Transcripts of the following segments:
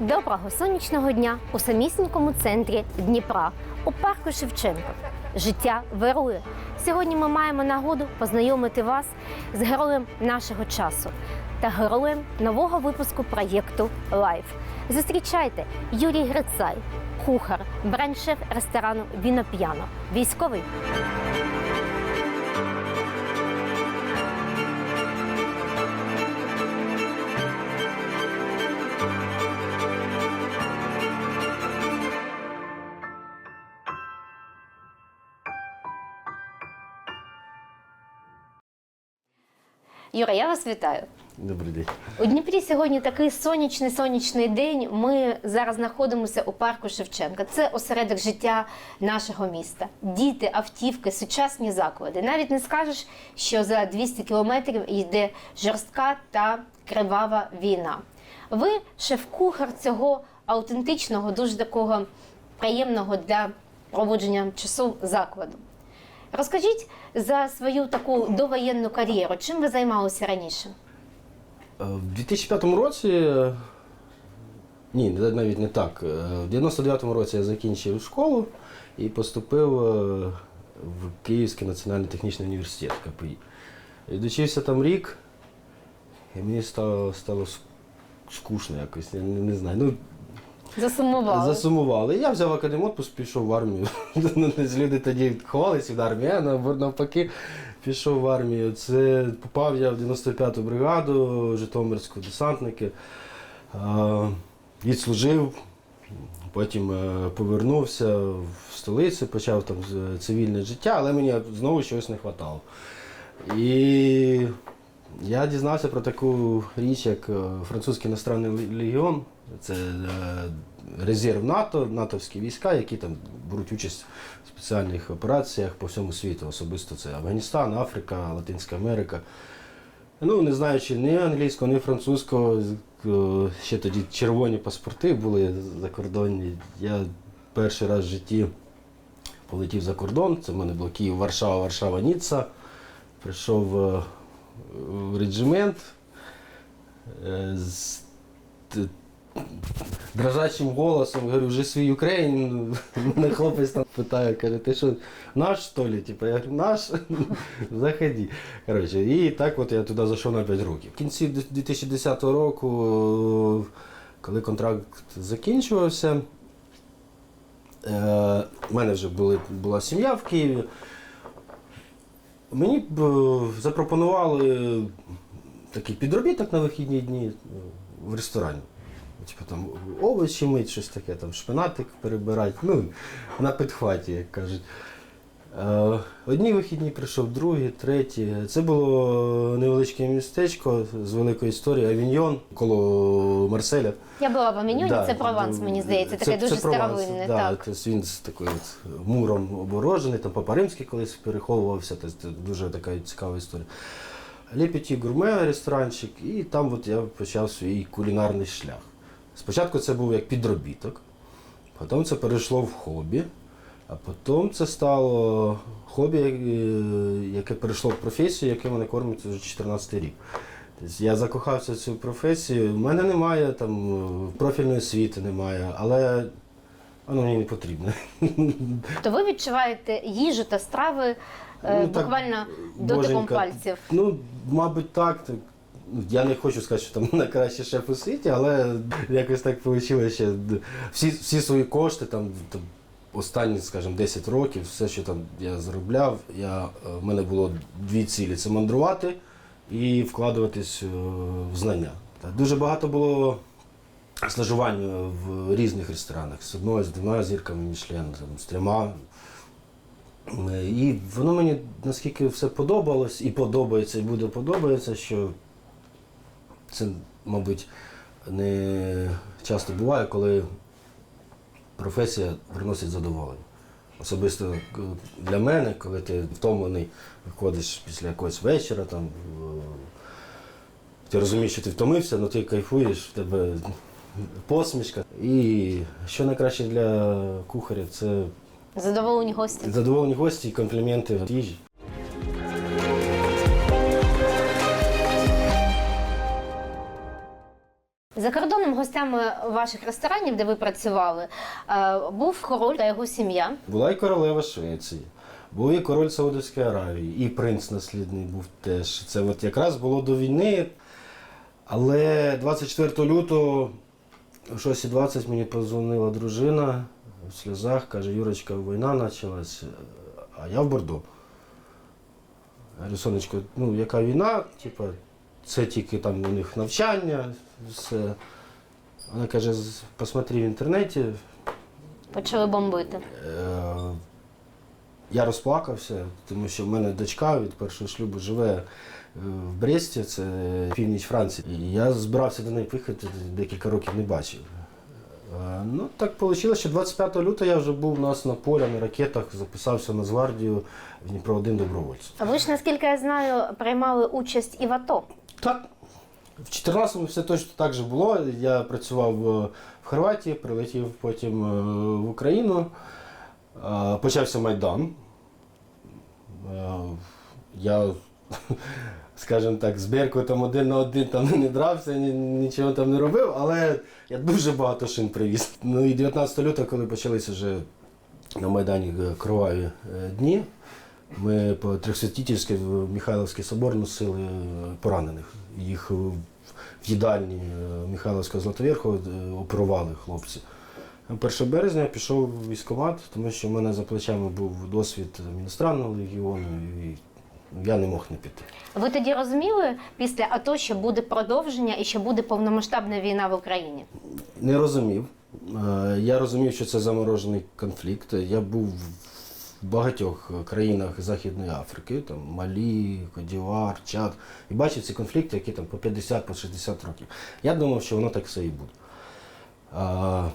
Доброго сонячного дня у самісінькому центрі Дніпра, у парку Шевченка. Життя вирує. Сьогодні ми маємо нагоду познайомити вас з героєм нашого часу та героєм нового випуску проєкту Лайф. Зустрічайте Юрій Грицай, кухар, бренд-шеф ресторану Віноп'яно, військовий. Юра, я вас вітаю. Добрий день. У Дніпрі сьогодні такий сонячний сонячний день. Ми зараз знаходимося у парку Шевченка. Це осередок життя нашого міста. Діти, автівки, сучасні заклади. Навіть не скажеш, що за 200 кілометрів йде жорстка та кривава війна. Ви шеф-кухар цього аутентичного, дуже такого приємного для проводження часу закладу. Розкажіть за свою таку довоєнну кар'єру, чим ви займалися раніше? Е, В 2005 році, ні, навіть не так. Е, В 99-му році я закінчив школу і поступив е, в Київський національний технічний університет КПІ. І Дочився там рік, і мені стало, стало скучно якось, я не, не знаю. Ну, Засумували. Засумували. Я взяв академ отпуск, пішов в армію. Люди тоді ховалися від армії, а навпаки пішов в армію. Це попав я в 95-ту бригаду Житомирську, десантники. Відслужив, потім е, повернувся в столицю, почав там цивільне життя, але мені знову щось не вистачало. І я дізнався про таку річ, як е, французький іностранний легіон. Це е, резерв НАТО, натовські війська, які там беруть участь в спеціальних операціях по всьому світу. Особисто це Афганістан, Африка, Латинська Америка. Ну, не знаючи ні англійського, ні французького, е, ще тоді червоні паспорти були закордонні. Я перший раз в житті полетів за кордон. Це в мене було Київ, Варшава, Варшава, Ніцца. Прийшов е, в реджимент. Е, дрожачим голосом говорю, вже свій Україн. Мене хлопець там питає, каже, ти що, наш що ли? Типа, я говорю, наш, заходи. Коротше, і так от я туди зайшов на 5 років. В кінці 2010 року, е, коли контракт закінчувався, е, в мене вже були, була сім'я в Києві. Мені е, запропонували такий підробіток на вихідні дні е, в ресторані. Типу там овочі мить, щось таке, там шпинатик перебирати, ну, на підхваті, як кажуть. Е, Одні вихідні прийшов, другі, треті. Це було невеличке містечко з великою історією, Авіньйон коло Марселя. Я була в Авіньоні, Да, це Прованс, ну, мені здається, таке дуже Прованс, старовинне. Да, так. тобто він з такою от муром оборожений, там Папа Римський колись переховувався, тобто це дуже така цікава історія. Лепіті гурме ресторанчик, і там от я почав свій кулінарний шлях. Спочатку це був як підробіток, потім це перейшло в хобі, а потім це стало хобі, е, яке перейшло в професію, яке мене кормить вже 14 рік. Тобто я закохався в цю професію. У мене немає там е, профільної освіти, немає, але воно мені не потрібно. То ви відчуваєте їжу та страви е, Ну, так, буквально дотиком боженька. пальців. Ну, мабуть, так. Я не хочу сказати, що там найкращий шеф у світі, але якось так вийшло ще. Всі, всі свої кошти, там, там останні, скажімо, 10 років, все, що там я заробляв, я, е, в мене було дві цілі: це мандрувати і вкладуватись е, в знання. Дуже багато було стажувань в різних ресторанах з одною, з двома зірками Мішлен, з трьома. Е, І воно мені наскільки все подобалось і подобається, і буде подобається, що це, мабуть, не часто буває, коли професія приносить задоволення. Особисто для мене, коли ти втомлений, виходиш після якогось вечора, там, е, ти розумієш, що ти втомився, але ти кайфуєш, в тебе посмішка. І що найкраще для кухаря, це Задоволені гості. Задоволені гості і компліменти їжі. За кордоном гостями ваших ресторанів, де ви працювали, е, був король та його сім'я. Була і королева Швеції, був і король Саудовської Аравії, і принц наслідний був теж. Це от якраз було до війни. Але 24 лютого о 6.20 мені позвонила дружина в сльозах, каже, Юрочка, війна почалась, а я в Бордо. Я говорю, сонечко, ну яка війна? Типа, це тільки там у них навчання, все. Вона каже, посмотри в інтернеті, Почали бомбити. Е, Я розплакався, тому що в мене дочка від першого шлюбу живе е, в Бресті, це північ Франції. І я збирався до неї поїхати, декілька років не бачив. Е, Ну, так вийшло, що 25 лютого я вже був у нас на полі, на ракетах, записався на Нацгвардію в Дніпро 1 добровольцем. А ви ж, наскільки я знаю, приймали участь і в АТО. Так, в 14-му все точно так же було. Я працював е, в Хорватії, прилетів потім е, в Україну. Е, Почався Майдан. Я, скажімо так, з Беркутом один на один там не дрався, нічого там не робив, але я дуже багато шин привіз. Ну і 19 лютого, коли почалися вже на Майдані кроваві дні, ми по Трьохсвятительській в Михайловський собор носили поранених. Їх в в їдальні е, Михайловського Златоверху е, оперували хлопці. 1 березня я пішов в військкомат, тому що в мене за плечами був досвід міністранного легіону, і я не мог не піти. Ви тоді розуміли після АТО, що буде продовження і що буде повномасштабна війна в Україні? Не розумів. Е, Я розумів, що це заморожений конфлікт. Я був в багатьох країнах Західної Африки, там Малі, Кодівар, Чад, і бачив ці конфлікти, які там по 50 по 60 років. Я думав, що воно так все і буде. А,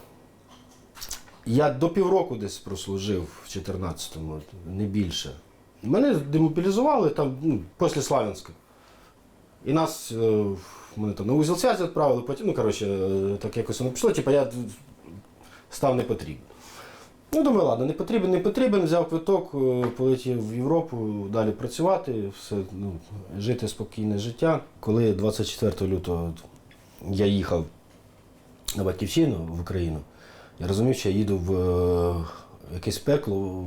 Я до півроку десь прослужив в 14-му, не більше. Мене демобілізували там ну, після Славянська. І нас е, мене там на узел связі відправили, потім, ну, коротше, е, так якось воно пішло, типу я став не потрібен. Ну, думаю, ладно, не потрібен, не потрібен, взяв квиток, е, полетів в Європу, далі працювати, все, ну, жити спокійне життя. Коли 24 лютого я їхав на батьківщину в Україну, я розумів, що я їду в е, якесь пекло,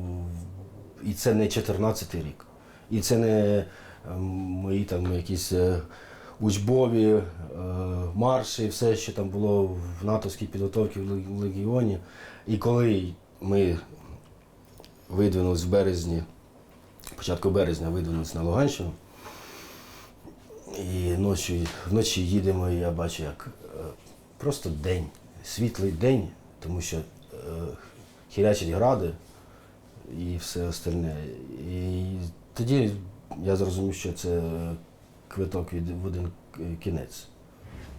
і це не 14 рік. І це не е, мої там якісь е, учбові марші, все, що там було в натовській підготовці в легіоні. І коли ми видвинулись в березні, початку березня видвинулись на Луганщину, і ночі, вночі їдемо, і я бачу, як е, просто день, світлий день, тому що е, хірячать гради і все остальне. І тоді я зрозумів, що це квиток від в один кінець.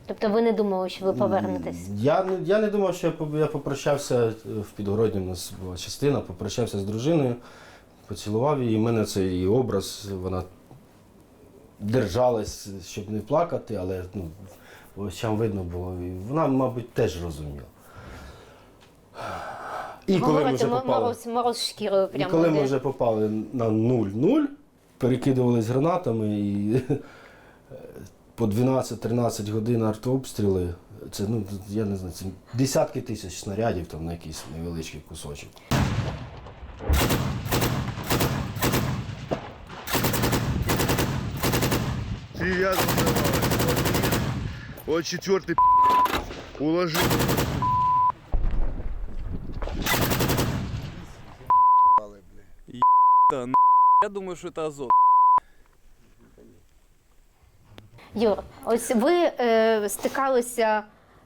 Тобто ви не думали, що ви повернетесь? Я, не- я не думав, що я, по- я попрощався е, в Підгородні, у нас була частина, попрощався з дружиною, поцілував її, і в мене цей образ, вона держалась, щоб не плакати, але ну, очам видно було. І вона, мабуть, теж розуміла. І коли ми Говорите, вже мо- попали, мороз, мороз шкірою і коли ми йде. вже попали на 0-0, перекидувались гранатами і по 12-13 годин артобстріли. Це ну я не знаю, це десятки тисяч снарядів там на якийсь невеличкий кусочок. Серьезно, Вот четвертый уложил. Да, ну, я думаю, что это азот. Юр, ось ви е, стикалися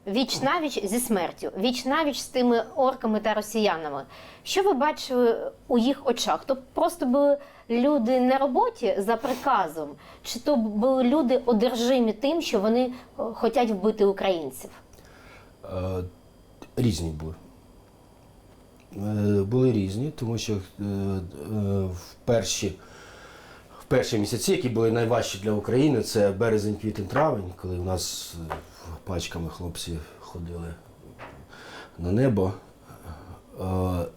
віч навіч зі смертю, віч навіч з тими орками та росіянами. Що ви бачили у їх очах? То просто були люди на роботі за приказом, чи то були люди одержимі тим, що вони е, хочуть вбити українців? Е, різні були. Е, були різні, тому що е, е, в перші, перші місяці, які були найважчі для України, це березень, квітень, травень, коли у нас е, пачками хлопці ходили на небо. Е,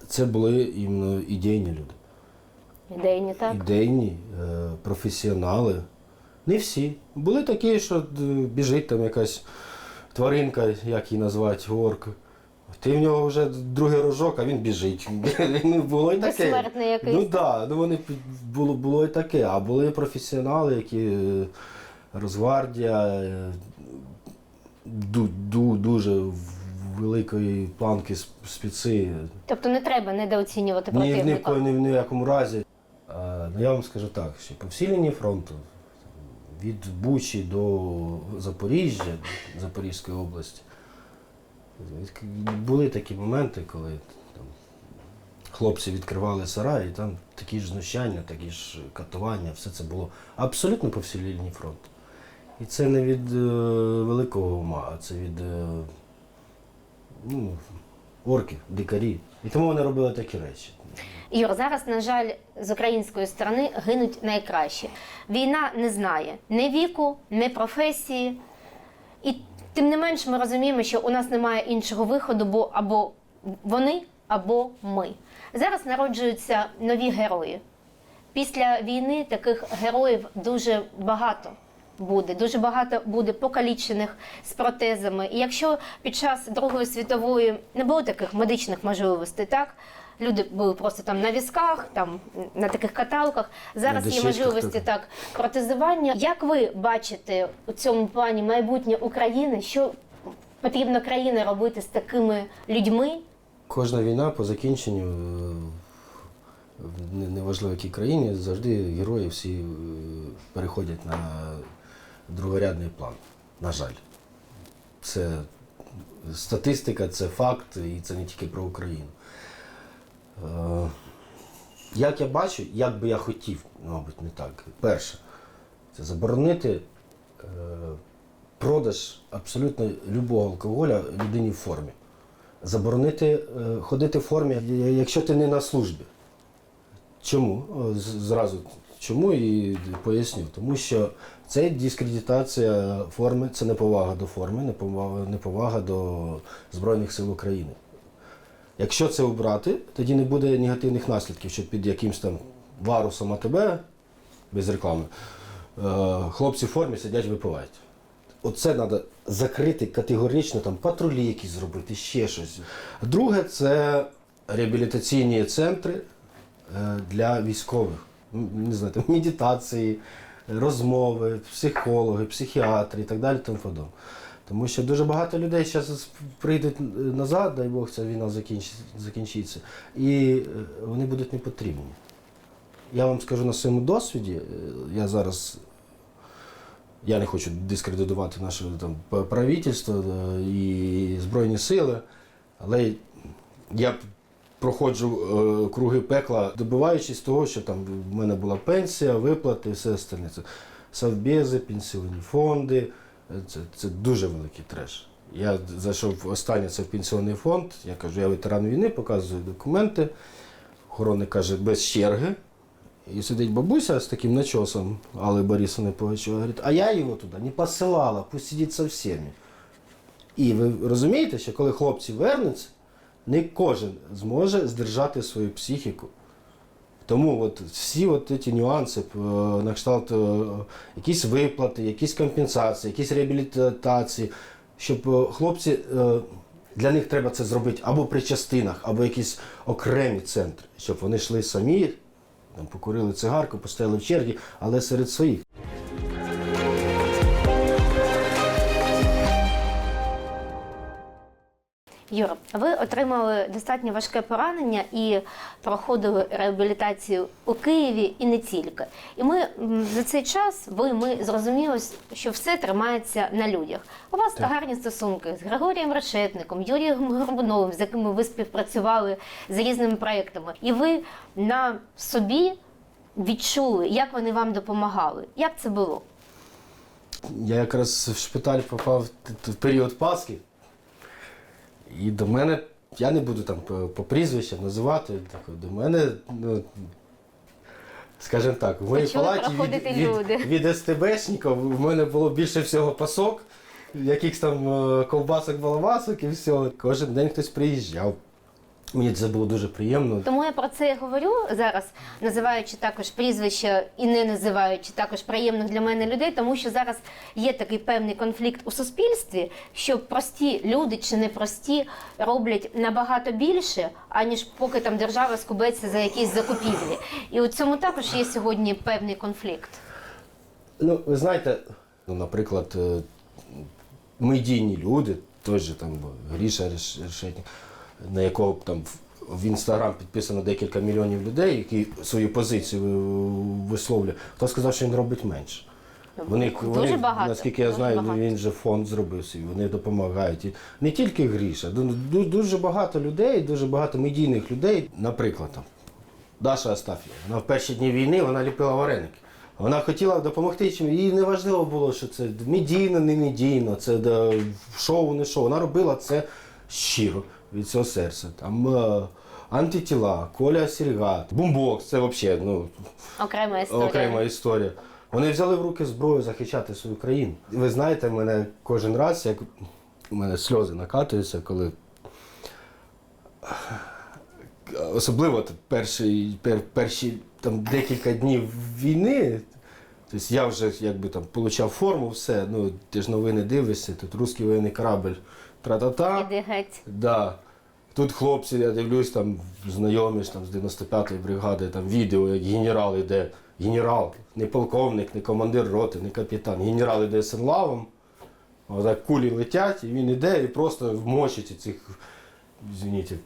це були іменно ідейні люди. Ідейні, так? Ідейні, е, професіонали. Не всі. Були такі, що біжить там якась тваринка, як її назвати, орк. Ти в нього вже другий рожок, а він біжить. Ну, було і таке. Безсмертний якийсь. Ну да, ну вони було, було і таке. А були професіонали, які е, е, ду, ду, дуже великої планки сп- спеці. Тобто не треба недооцінювати Ні, ні, противника. ні, в ніякому разі. А, ну, я вам скажу так, що по всій лінії фронту, від Бучі до Запоріжжя, Запорізької області, були такі моменти, коли там, хлопці відкривали сарай, і там такі ж знущання, такі ж катування, все це було абсолютно по всій лінії фронту. І це не від е, великого ума, а це від е, ну, орків, дикарі. І тому вони робили такі речі. Юр, зараз, на жаль, з української сторони гинуть найкращі. Війна не знає ні віку, ні професії. І тим не менш ми розуміємо, що у нас немає іншого виходу, бо або вони, або ми. Зараз народжуються нові герої. Після війни таких героїв дуже багато буде. Дуже багато буде покалічених з протезами. І якщо під час Другої світової не було таких медичних можливостей, так люди були просто там на візках, там на таких каталках. Зараз є можливості так. протезування. Як ви бачите у цьому плані майбутнє України? Що потрібно країні робити з такими людьми? Кожна війна по закінченню, е, неважливо якій країні, завжди герої всі е, переходять на другорядний план. На жаль. Це статистика, це факт, і це не тільки про Україну. Е, Як я бачу, як би я хотів, мабуть, не так. Перше, це заборонити е, продаж абсолютно любого алкоголя людині в формі заборонити е, ходити в формі, якщо ти не на службі. Чому? Зразу чому і поясню. Тому що це дискредитація форми, це неповага до форми, неповага, неповага до Збройних сил України. Якщо це обрати, тоді не буде негативних наслідків, що під якимсь там варусом АТБ, без реклами, е, хлопці в формі сидять випивають. Оце треба закрити категорично, там патрулі якісь зробити, ще щось. Друге, це реабілітаційні центри е, для військових. Не знаю, медитації, розмови, психологи, психіатри і так далі. Тому, подобне. Тому що дуже багато людей зараз прийдуть назад, дай Бог, ця війна закінчиться, і е, вони будуть не потрібні. Я вам скажу на своєму досвіді, е, я зараз я не хочу дискредитувати наше там правительство е, і Збройні сили, але я проходжу е, круги пекла, добиваючись того, що там в мене була пенсія, виплати все остальне. Це совбези, пенсіонні фонди. Це, це дуже великий треш. Я зайшов останнє це в пенсіонний фонд. Я кажу, я ветеран війни, показую документи. Охоронник каже, без черги. І сидить бабуся з таким начосом Алли Борисовны Пугачевой, говорить, а я його туди не посилала, пусть сидить со всіми. І ви розумієте, що коли хлопці вернуться, не кожен зможе здержати свою психіку. Тому от всі от ці нюанси, е, на кшталт е, якісь виплати, якісь компенсації, якісь реабілітації, щоб е, хлопці, для них треба це зробити або при частинах, або якісь окремі центри, щоб вони йшли самі, там, покурили цигарку, постояли в черзі, але серед своїх. Юра, ви отримали достатньо важке поранення і проходили реабілітацію у Києві і не тільки. І ми за цей час ви ми зрозуміли, що все тримається на людях. У вас гарні стосунки з Григорієм Решетником, Юрієм Горбуновим, з якими ви співпрацювали з різними проєктами, і ви на собі відчули, як вони вам допомагали. Як це було? Я якраз в шпиталь попав в період Пасхи. І до мене, я не буду там по, по прізвищам називати, так, до мене, ну, скажімо так, в моїй Почали палаті проходити від, люди. від, від СТБшників в мене було більше всього пасок, якихось там е, ковбасок, балабасок і все. Кожен день хтось приїжджав. Мені це було дуже приємно. Тому я про це і говорю зараз, називаючи також прізвища і не називаючи також приємних для мене людей, тому що зараз є такий певний конфлікт у суспільстві, що прості люди чи непрості роблять набагато більше, аніж поки там держава скубеться за якісь закупівлі. І у цьому також є сьогодні певний конфлікт. Ну, ви знаєте, ну, наприклад, е, медійні люди, той же там Гріша Реш- Решетнік, на якого там в- інстаграм підписано декілька мільйонів людей, які свою позицію висловлюють, хто сказав, що він робить менше. Вони, Дуже вони багато, наскільки я дуже знаю, багато. він же фонд зробив свій, вони допомагають. І не тільки Гріша, ду- ду- дуже багато людей, дуже багато медійних людей, наприклад, там, Даша Астафєва. Вона в перші дні війни вона ліпила вареники. Вона хотіла допомогти чим. Їй не важливо було, що це медійно, не медійно, це шоу, не шоу. Вона робила це щиро від цього серця. Там е, антитіла, Коля Сірга, бумбокс, це взагалі ну, Окрема історія. окрема історія. Вони взяли в руки зброю захищати свою країну. Ви знаєте, мене кожен раз, як у мене сльози накатуються, коли особливо от перші, пер, перші там, декілька днів війни. Тобто я вже якби там получав форму, все, ну ти ж новини дивишся, тут русський воєнний корабль, тра-та-та. Іди геть. Да. Тут хлопці, я дивлюсь, там знайомі ж там з 95-ї бригади, там відео, як генерал іде. Генерал, не полковник, не командир роти, не капітан. Генерал іде з лавом, отак кулі летять, і він іде і просто вмочить цих, извините.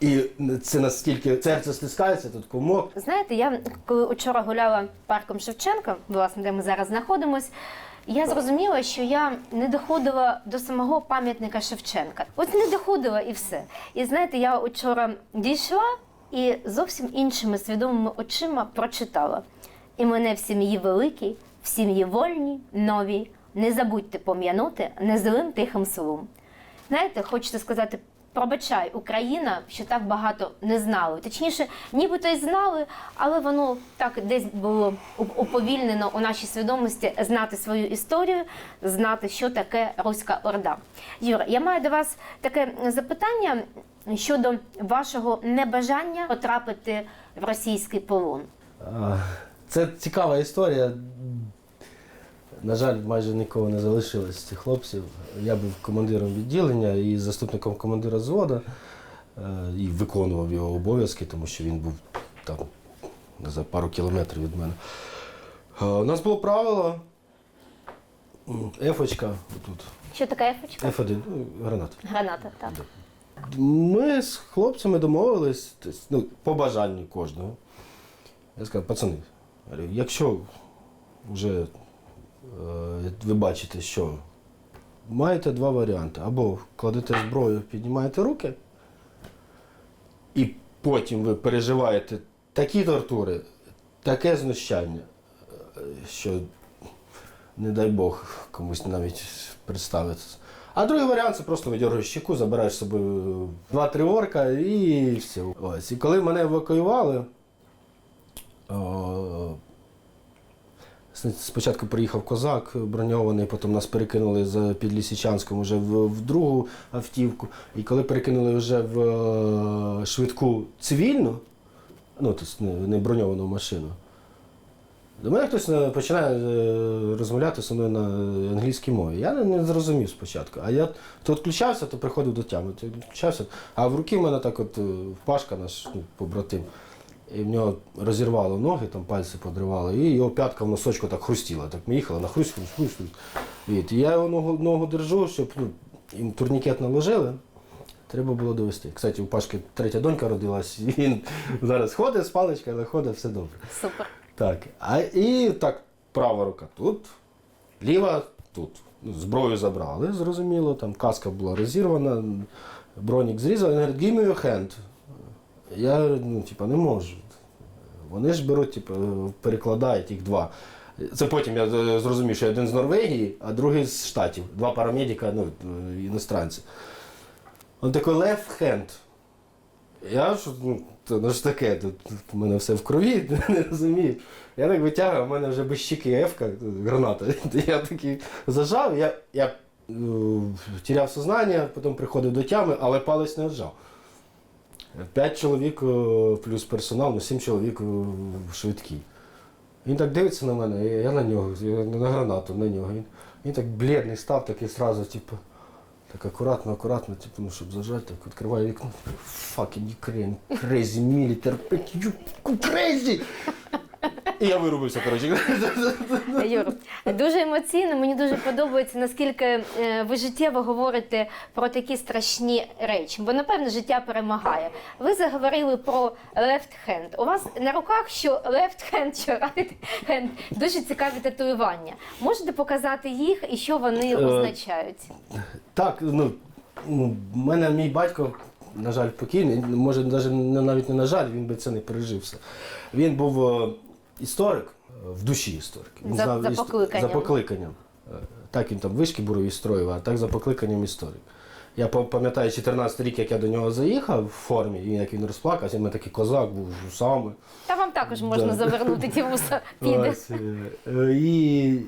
І це наскільки серце стискається, тут комок. Знаєте, я коли вчора гуляла парком Шевченка, власне, де ми зараз знаходимось, я зрозуміла, що я не доходила до самого пам'ятника Шевченка. От не доходила і все. І знаєте, я вчора дійшла і зовсім іншими свідомими очима прочитала. І мене в сім'ї великій, в сім'ї вольній, новій. Не забудьте пом'янути незлим тихим словом. Знаєте, хочеться сказати, пробачай, Україна, що так багато не знали. Точніше, нібито й знали, але воно так десь було уповільнено у нашій свідомості знати свою історію, знати, що таке Руська Орда. Юра, я маю до вас таке запитання щодо вашого небажання потрапити в російський полон. Це цікава історія. На жаль, майже нікого не залишилось з цих хлопців. Я був командиром відділення і заступником командира зводу е, і виконував його обов'язки, тому що він був там за пару кілометрів від мене. Е, У нас було правило. Ефочка, тут, Що таке ефочка? F1, ну, граната. Граната, так. Ми з хлопцями домовились, ну, по бажанню кожного. Я сказав, пацани, якщо вже ви бачите, що маєте два варіанти. Або кладете зброю, піднімаєте руки, і потім ви переживаєте такі тортури, таке знущання, е, що не дай Бог комусь навіть представиться. А другий варіант це просто видергуєш щеку, забираєш з собою два-три орка і все. Ось. І коли мене евакуювали, спочатку приїхав козак броньований, потім нас перекинули за під Лісичанськом вже в, в другу автівку. І коли перекинули вже в е, швидку цивільну, ну, тобто не, броньовану машину, до мене хтось е, починає е, розмовляти зі мною на англійській мові. Я не, зрозумів спочатку. А я то відключався, то приходив до тями. То відключався. А в руки в мене так от Пашка наш ну, побратим. І в нього розірвало ноги, там пальці подривали, і його п'ятка в носочку так хрустіла. Так ми їхали на хруст, хруст. І я його ногу, ногу держу, щоб ну, їм турнікет наложили. Треба було довести. Кстати, у Пашки третя донька родилась, і він зараз ходить з паличкою, але ходить все добре. Супер. Так, а і так, права рука тут, ліва тут. Ну, Зброю забрали, зрозуміло, там каска була розірвана, бронік зрізали, він говорить, give me your hand. Я ну, типа, не можу. Вони ж беруть, типу, перекладають їх два. Це потім я е, зрозумів, що один з Норвегії, а другий з Штатів. Два парамедика, ну, е, іностранці. Він такий left hand. Я ж, ну, то ну ж таке, тут, у мене все в крові, не розумію. Я так витягую, у мене вже без щіки ефка, граната. Я такий зажав, я, я е, тіряв сознання, потім приходив до тями, але палець не віджав. П'ять чоловік е, плюс персонал, ну сім чоловік швидкі. Він так дивиться на мене, я на нього, я на гранату, на нього. Він, він так блідний став, такий сразу, типу, так акуратно, акуратно, типу, ну, щоб зажати, так відкриває вікно. Fucking Ukraine, crazy military, you crazy! І я вирубився, коротше. Юр, дуже емоційно. Мені дуже подобається, наскільки е, ви життєво говорите про такі страшні речі. Бо напевно життя перемагає. Ви заговорили про left hand. У вас на руках що left hand, що right hand. Дуже цікаві татуювання. Можете показати їх і що вони Е, означають? Так, ну, ну, в мене мій батько, на жаль, покійний, може навіть не- навіть не на жаль, він би це не пережився. Він був е, історик, е, в душі історик. Він За- знав за іс- покликанням. За покликанням. Е, Так він там вишки бурові строїв, а так за покликанням історик. Я пам'ятаю 14 рік, як я до нього заїхав в формі, і як він розплакався, він такий козак був з усами. Та вам також можна Да. завернути ті вуса. Піде. Е, і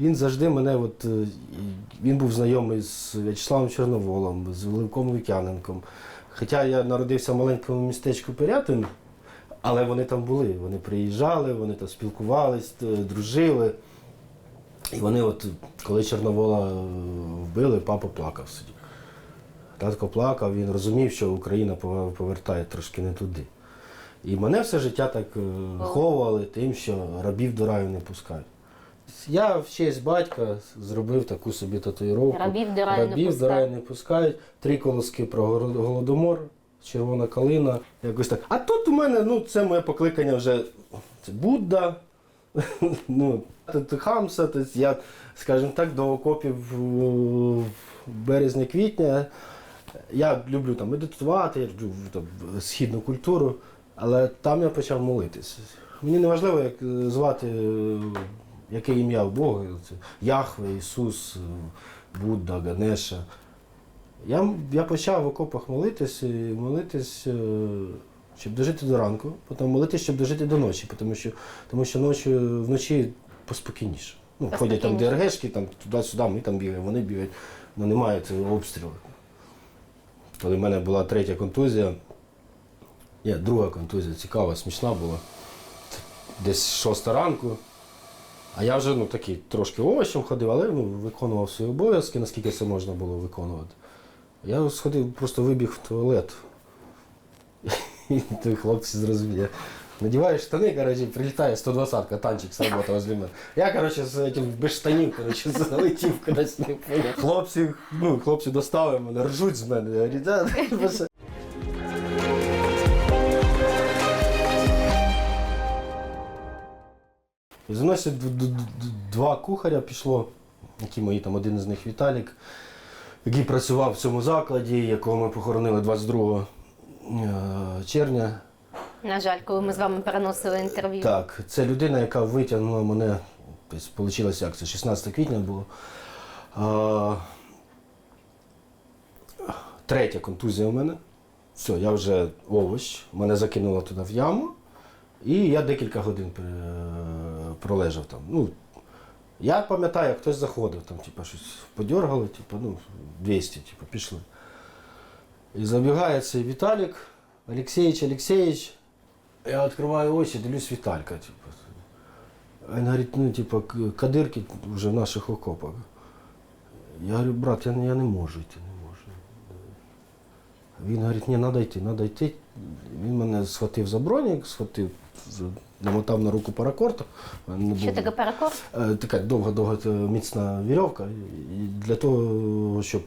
він завжди мене, от, він був знайомий з В'ячеславом Чорноволом, з Левком Лук'яненком. Хоча я народився в маленькому містечку Пирятин, але вони там були. Вони приїжджали, вони там спілкувались, е, дружили. І вони, от, коли Чорновола е, вбили, папа плакав сидів. Татко плакав, він розумів, що Україна повертає трошки не туди. І мене все життя так е, виховували тим, що рабів до раю не пускають. Я в честь батька зробив таку собі татуїровку. Рабів до раю не Рабів до пускають. раю не пускають. Три колоски про голодомор, червона калина. Якось так. А тут у мене, ну, це моє покликання вже це Будда. ну, Хамса, тобто я, скажімо так, до окопів березня-квітня. Я люблю там медитувати, я люблю там, східну культуру, але там я почав молитись. Мені не важливо, як звати, яке ім'я в Бога. Яхве, Ісус, Будда, Ганеша. Я, я почав в окопах молитись, молитись, е, щоб дожити до ранку, потім молитись, щоб дожити до ночі, тому що, тому що ночі, вночі поспокійніше. Ну, ходять там. ДРГшки, там туди-сюди, ми там бігаємо, вони бігають, але немає цього обстрілу. Коли в мене була третя контузія, ні, друга контузія, цікава, смішна була. Десь шоста ранку. А я вже ну, такий трошки овочем ходив, але ну, виконував свої обов'язки, наскільки це можна було виконувати. Я сходив, просто вибіг в туалет. І той хлопці зрозуміли. Надіваю штани, коротше, прилітає 120-ка, танчик сработав возле мене. Я, коротше, з этим без штанів, коротше, залетів кудись не поняв. Хлопці, ну, хлопці достали мене, ржуть з мене. Я говорю, да, д- два кухаря пішло, які мої там один із них Віталік, який працював в цьому закладі, якого ми похоронили 22 е, червня. На жаль, коли ми з вами переносили інтерв'ю. Так, це людина, яка витягнула мене, як це 16 квітня було. А, третя контузія у мене. Все, я вже овощ, мене закинуло туди в яму, і я декілька годин пролежав там. Ну, я пам'ятаю, як хтось заходив, там, типу, щось подергали, типу, ну, 200, типу, пішли. І забігає цей Віталік, Олексійович, Олексійович, я відкриваю очі, дивлюсь Віталька. Типу. Він говорить, ну, типу, кадирки вже в наших окопах. Я говорю, брат, я, я не можу йти, не можу. Він говорить, ні, треба йти, треба йти. Він мене схватив за бронік, схватив, з- намотав на руку паракорд. Що таке перекор? Е, Така довга-довга е, міцна вірьовка для того, щоб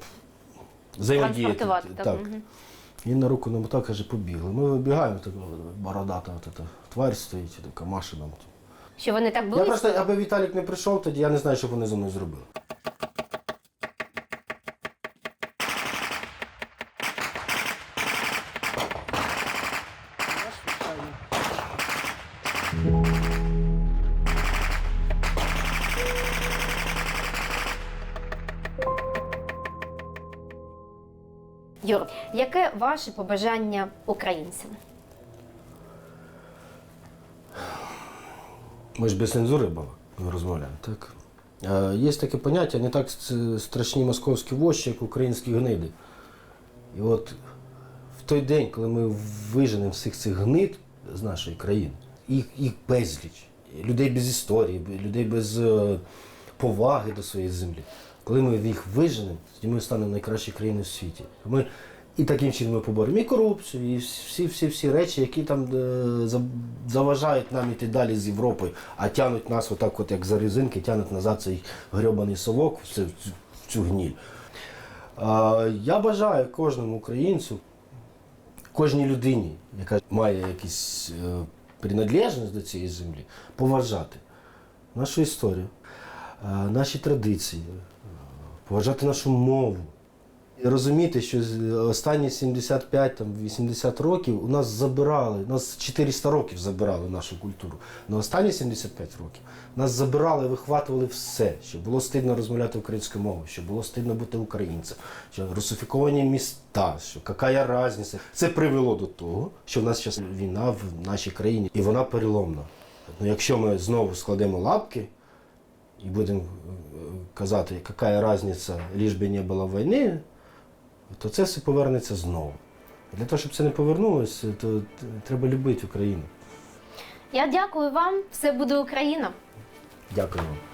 взаємодіяти. Так. Так. Він на руку намотав, каже, побігли. Ми вибігаємо, така бородата от эта тварь стоїть, така Маша нам. Що вони так Я близько? просто, аби Віталік не прийшов, тоді я не знаю, що вони зі мною зробили. Ваше побажання українцям? Ми ж без цензури бала розмовляємо, так? Є таке поняття, не так страшні московські вощі, як українські гниди. І от в той день, коли ми виженемо всіх цих гнид з нашої країни, їх, їх безліч, людей без історії, людей без е, поваги до своєї землі. Коли ми їх виженемо, тоді ми станемо найкращою країною в світі. Ми, і таким чином ми поборемо і корупцію, і всі, всі, всі речі, які там е, заважають нам іти далі з Європою, а тянуть нас отак, от як за резинки, тянуть назад цей грьобаний совок в цю, цю гніль. Я бажаю кожному українцю, кожній людині, яка має якусь е, приналежність до цієї землі, поважати нашу історію, е, наші традиції, поважати нашу мову. Розуміти, що останні 75 там, 80 років у нас забирали, нас 400 років забирали нашу культуру. На останні 75 років нас забирали, вихватували все, що було стидно розмовляти українською мовою, що було стидно бути українцем, що русифіковані міста, що яка різниця. Це привело до того, що в нас зараз війна в нашій країні, і вона переломна. Ну, якщо ми знову складемо лапки, і будемо е, казати, яка різниця, ліж би не було війни, то це все повернеться знову. Для того, щоб це не повернулося, то треба любити Україну. Я дякую вам. Все буде Україна. Дякую вам.